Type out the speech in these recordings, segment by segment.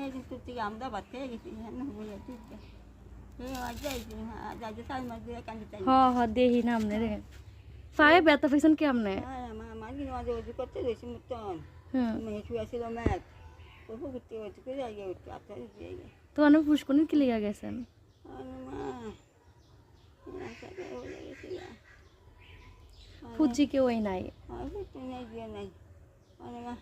এই কিন্তু তুই আমরা ভাত খেয়ে গেছি হ্যাঁ বলে ঠিক এই আজ যাইছি হ্যাঁ যাইতে চার মাস দিয়ে কান্দি চাই হ হ দেহি না আমনে রে পায়ে ব্যথা পেয়েছেন কি আমনে হ্যাঁ আমার আমার কিন্তু মাঝে ওষুধ করতে রয়েছে মতন হ্যাঁ মেয়ে শুয়েছিল ম্যাচ ওষুধ করতে ওষুধ করে আগে উঠতে আপনার দিয়ে গে তো অনেক পুষ্করণী কি লেগে গেছেন মা হয়ে গেছিল ফুজি কেউ নাই তুই নাই দিয়ে নাই মা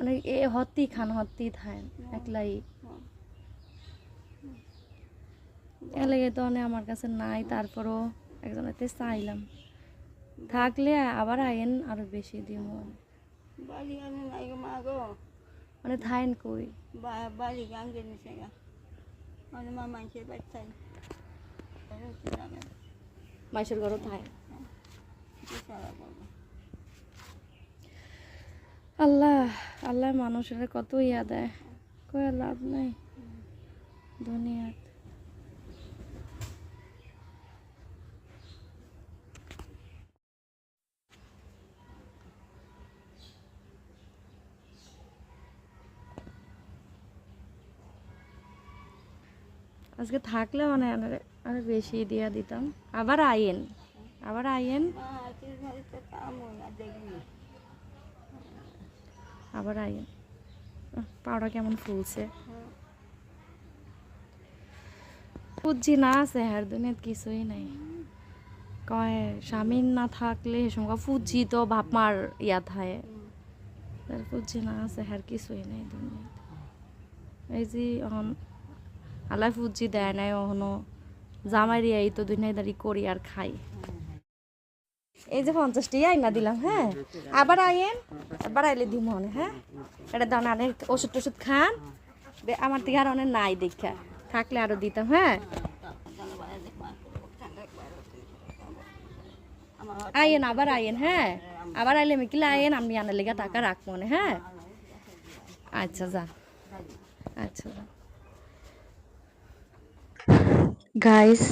মানে এ হত্তি খান হত্তি থাকেন একলাই। এলাকে তো অনেক আমার কাছে নাই তারপরও একজনেতে চাইলাম। থাকলে আবার আইন আরও বেশি দিব মানে থাইন কই? বাড়ি গা। মানে মা মানুষের বাড়ি চাই মাইসের ঘরও থাই আল্লাহ আল্লাহ মানুষের কত ইয়া দেয়। কয়ে লাভ নাই দুনিয়াত। আজকে থাকলে মানে আরও বেশি দিয়া দিতাম। আবার আইন আবার আইন আবার আহ, পাউডার কেমন ফুলছে? বুঝছি না আছে হ্যার দুনিয়াত কিছুই নাই। কয় স্বামী না থাকলে সঙ্গে ফুজি তো বাপ মার ইয়া থায় তার ফুজি না আছে হ্যার কিছুই নাই দুনিয়াত। এই যে অহন আল্লাহ ফুজি দেয় নাই অহনো জামাই এই তো দুনিয়াদারি করি আর খাই। এই যে পঞ্চাশটি আইনা দিলাম হ্যাঁ? আবার আইয়েন, আবার আইলে দিম মনে হ্যাঁ? এটা দাও না, অনেক ওষুধ টষুধ খান। আমার থেকে আর অনেক নাই দেখা। থাকলে আরও দিতাম হ্যাঁ? আইয়েন, আবার আইয়েন হ্যাঁ? আবার আইলে আমি কিলা আইয়েন, আমি আনার লেগে টাকা রাখব মনে হ্যাঁ? আচ্ছা যা। আচ্ছা যা। গাইস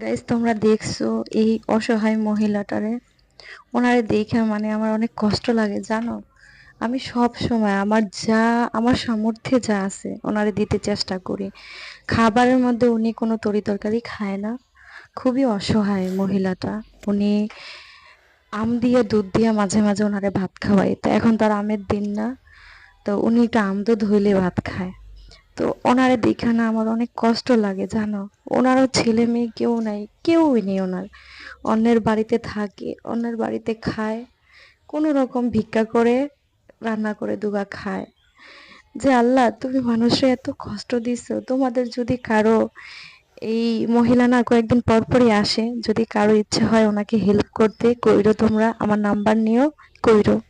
গাইস তোমরা দেখছ এই অসহায় মহিলাটারে? ওনারে দেখে মানে আমার অনেক কষ্ট লাগে, জানো? আমি সব সময় আমার যা, আমার সামর্থ্যে যা আছে, ওনারে দিতে চেষ্টা করি। খাবারের মধ্যে উনি কোনো তরি তরকারি খায় না। খুবই অসহায় মহিলাটা। উনি আম দিয়ে, দুধ দিয়ে মাঝে মাঝে ওনারে ভাত খাওয়াই তো এখন তার আমের দিন না। তো উনি একটু আম দুধ হইলে ভাত খায়। তো ওনারে দেখে না আমার অনেক কষ্ট লাগে, জানো? ওনারও ছেলে মেয়ে কেউ নাই, কেউই নেই ওনার। অন্যের বাড়িতে থাকে, অন্যের বাড়িতে খায়, কোনো রকম ভিক্ষা করে, রান্না করে দুগা খায়। যে আল্লাহ, তুমি মানুষে এত কষ্ট দিছো, তোমাদের যদি কারও এই মহিলা না কয়েকদিন পর পরই আসে, যদি কারও ইচ্ছে হয় ওনাকে হেল্প করতে, কইরো তোমরা, আমার নাম্বার নিও, কইরো।